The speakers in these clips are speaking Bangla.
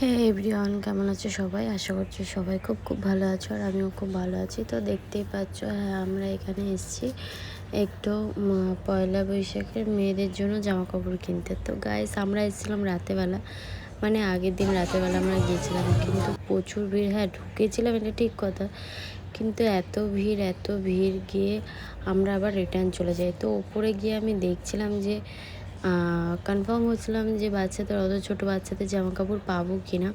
হ্যাঁ এভরিওয়ান কেমন আছে সবাই? আশা করছি সবাই খুব খুব ভালো আছো আর আমিও খুব ভালো আছি। তো দেখতেই পাচ্ছ হ্যাঁ আমরা এখানে এসেছি একটু পয়লা বৈশাখের মেয়েদের জন্য জামা কাপড় কিনতে। তো গাইস আমরা এসেছিলাম রাতেবেলা। মানে আগের দিন রাতেবেলা আমরা গিয়েছিলাম, কিন্তু প্রচুর ভিড়। হ্যাঁ ঢুকেছিলাম এটা ঠিক কথা, কিন্তু এত ভিড় এত ভিড় গিয়ে আমরা আবার রিটার্ন চলে যাই। তো ওপরে গিয়ে আমি দেখছিলাম যে কনফার্ম হচ্ছিলাম যে বাচ্চাদের, অত ছোটো বাচ্চাদের জামা কাপড় পাবো কি না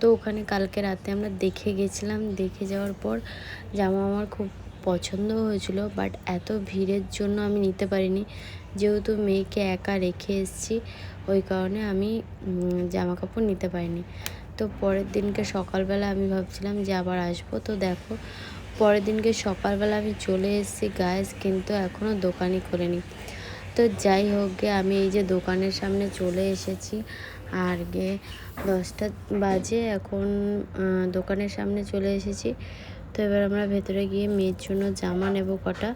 তো ওখানে কালকে রাতে আমরা দেখে গেছিলাম। দেখে যাওয়ার পর জামা আমার খুব পছন্দ হয়েছিল বাট এত ভিড়ের জন্য আমি নিতে পারিনি। যেহেতু মেয়েকে একা রেখে এসেছি, ওই কারণে আমি জামা কাপড় নিতে পারিনি। তো পরের দিনকে সকালবেলা আমি ভাবছিলাম যে আবার আসব। তো দেখো, পরের দিনকে সকালবেলা আমি চলে এসেছি গায়েস কিন্তু এখনও দোকানই করিনি তো যাই হোক গে, আমি এই যে দোকানের সামনে চলে এসেছি। আর গে, দশটা বাজে এখন দোকানের সামনে চলে এসেছি। তো এবার আমরা ভেতরে গিয়ে মেয়ের জন্য জামা নেব কটা।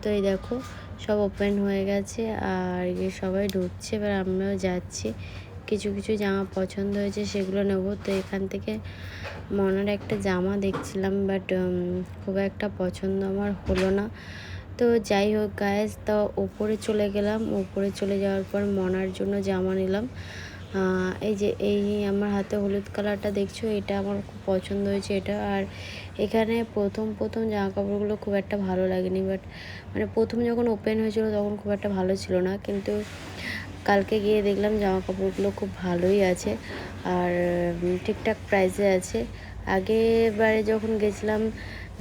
তো এই দেখো, সব ওপেন হয়ে গেছে আর গিয়ে সবাই ঢুকছে। এবার আমরাও যাচ্ছি। কিছু কিছু জামা পছন্দ হয়েছে সেগুলো নেব। তো এখান থেকে মনের একটা জামা দেখছিলাম, বাট খুব একটা পছন্দ আমার হলো না। তো যাই হোক গায়েস তো ওপরে চলে গেলাম। ওপরে চলে যাওয়ার পর মনার জন্য জামা নিলাম। এই যে এই আমার হাতে হলুদ কালারটা দেখছ, এটা আমার খুব পছন্দ হয়েছে এটা। আর এখানে প্রথম প্রথম জামা কাপড়গুলো খুব একটা ভালো লাগেনি বাট মানে প্রথম যখন ওপেন হয়েছিল তখন খুব একটা ভালো ছিল না। কিন্তু কালকে গিয়ে দেখলাম জামা কাপড়গুলো খুব ভালোই আছে আর ঠিকঠাক প্রাইসে আছে। আগেবারে যখন গেছিলাম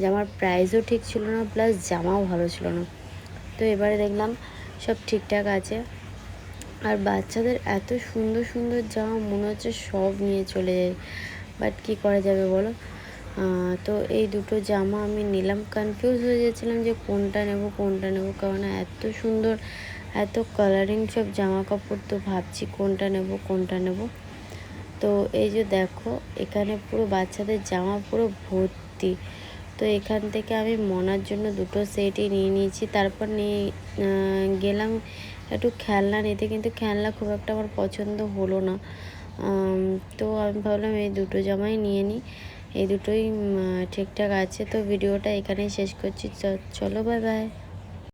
জামার প্রাইসও ঠিক ছিল না প্লাস জামাও ভালো ছিল না। তো এবারে দেখলাম সব ঠিকঠাক আছে। আর বাচ্চাদের এত সুন্দর সুন্দর জামা, মনে হচ্ছে সব নিয়ে চলে যায় বাট কী করা যাবে বলো? তো এই দুটো জামা আমি নিলাম। কনফিউজ হয়ে যাচ্ছিলাম যে কোনটা নেব কোনটা নেব। কারণ এত সুন্দর, এত কালারিং সব জামা কাপড়, তো ভাবছি কোনটা নেব কোনটা নেব। তো এই যে দেখো, এখানে পুরো বাচ্চাদের জামা পুরো ভর্তি। তো এখান থেকে আমি মনার জন্য দুটো সেটই নিয়ে নিয়েছি। তারপর নিয়ে গেলাম একটু খেলনা নিতে, কিন্তু খেলনা খুব একটা আমার পছন্দ হলো না। তো আমি ভাবলাম এই দুটো জামাই নিয়ে নিই। এই দুটোই ঠিকঠাক আছে। তো ভিডিওটা এখানেই শেষ করছি। চলো, বাই বাই।